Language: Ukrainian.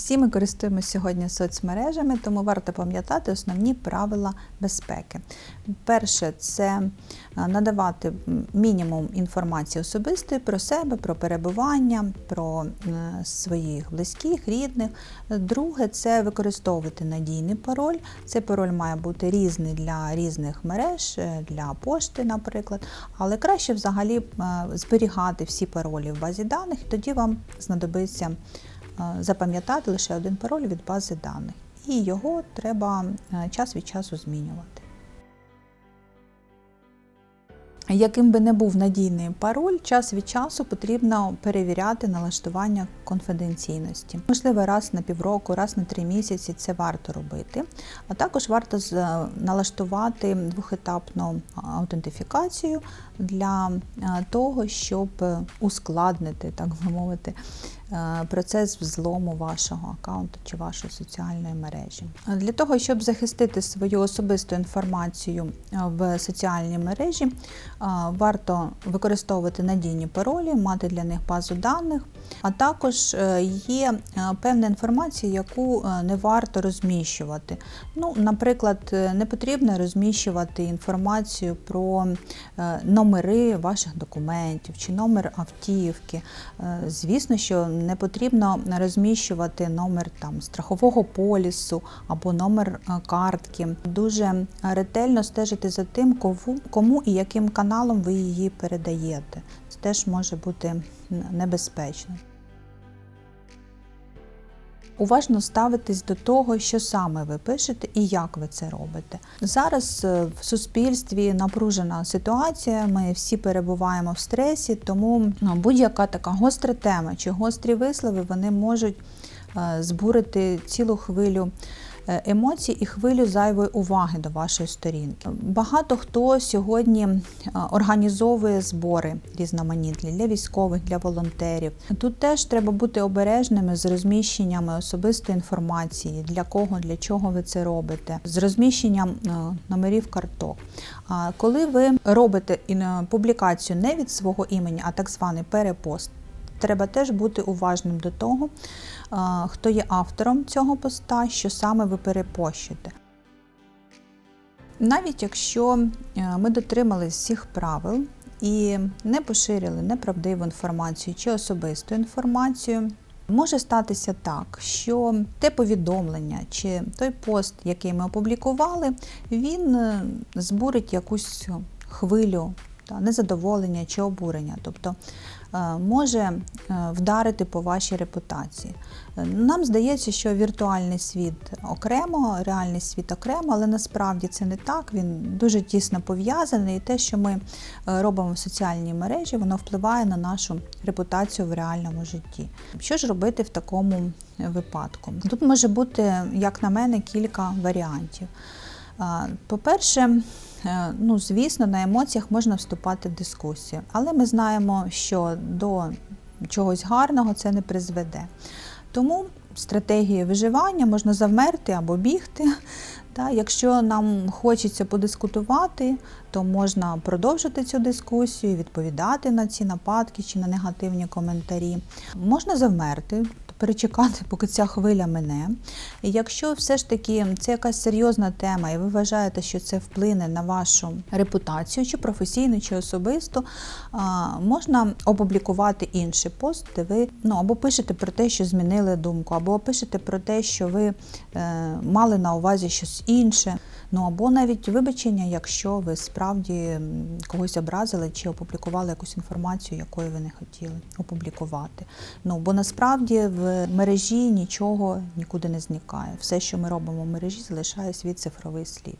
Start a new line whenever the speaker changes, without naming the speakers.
Всі ми користуємося сьогодні соцмережами, тому варто пам'ятати основні правила безпеки. Перше це е, надавати мінімум інформації особистої про себе, про перебування, про е, своїх близьких, рідних. Друге це використовувати надійний пароль. Цей пароль має бути різний для різних мереж, е, для пошти, наприклад. Але краще взагалі зберігати всі паролі в базі даних, і тоді вам знадобиться запам'ятати лише один пароль від бази даних. І його треба е, час від часу змінювати. Яким би не був надійний пароль, час від часу потрібно перевіряти налаштування конфіденційності. Можливо, раз на півроку, раз на три місяці це варто робити. А також варто налаштувати двохетапну аутентифікацію для е, того, щоб е, ускладнити, так би мовити, е, процес взлому вашого аккаунту чи вашої соціальної мережі. Е, Для того, щоб захистити свою особисту інформацію е, в соціальній мережі, е, варто використовувати надійні паролі, мати для них базу даних, а також е, є е, певна інформація, яку е, не варто розміщувати. Ну, наприклад, е, не потрібно розміщувати інформацію про е, номери ваших документів чи номер автівки. Е, Звісно, що не потрібно розміщувати номер там страхового полісу або номер е, картки. Дуже ретельно стежити за тим, кому- кому і яким каналом ви її передаєте. Це теж може бути небезпечно. Уважно ставитись до того, що саме ви пишете і як ви це робите. Зараз е, в суспільстві напружена ситуація. Ми всі перебуваємо в стресі, тому ну, будь-яка така гостра тема чи гострі вислови вони можуть е, збурити цілу хвилю емоцій і хвилю зайвої уваги до вашої сторінки. Багато хто сьогодні е, організовує збори різноманітні для військових, для волонтерів. Тут теж треба бути обережними з розміщеннями особистої інформації, для кого, для чого ви це робите, з розміщенням е, номерів карток. Коли ви робите публікацію не від свого імені, а так званий перепост, треба теж бути уважним до того, е, хто є автором цього поста, що саме ви перепощите. Навіть якщо е, ми дотримались всіх правил і не поширили неправдиву інформацію чи особисту інформацію, може статися так, що те повідомлення чи той пост, який ми опублікували, він е, збурить якусь хвилю та, незадоволення чи обурення. Тобто е, може е, вдарити по вашій репутації. Е, Нам здається, що віртуальний світ окремо, реальний світ окремо, але насправді це не так. Він дуже тісно пов'язаний, і те, що ми робимо в соціальній мережі, воно впливає на нашу репутацію в реальному житті. Що ж робити в такому випадку? Тут може бути, як на мене, кілька варіантів. По-перше, ну, звісно, на емоціях можна вступати в дискусію, але ми знаємо, що до чогось гарного це не призведе. Тому стратегією виживання можна завмерти або бігти. Та, якщо нам хочеться подискутувати, то можна продовжити цю дискусію, відповідати на ці нападки чи на негативні коментарі. Можна завмерти, перечекати, поки ця хвиля мине. І якщо все ж таки це якась серйозна тема, і ви вважаєте, що це вплине на вашу репутацію, чи професійну, чи особисту, можна опублікувати інший пост, де ви ну, або пишете про те, що змінили думку, або пишете про те, що ви е, мали на увазі щось інше. Ну або навіть вибачення, якщо ви справді когось образили чи опублікували якусь інформацію, якої ви не хотіли опублікувати. Ну бо насправді в мережі нічого нікуди не зникає. Все, що ми робимо в мережі, залишає свій цифровий слід.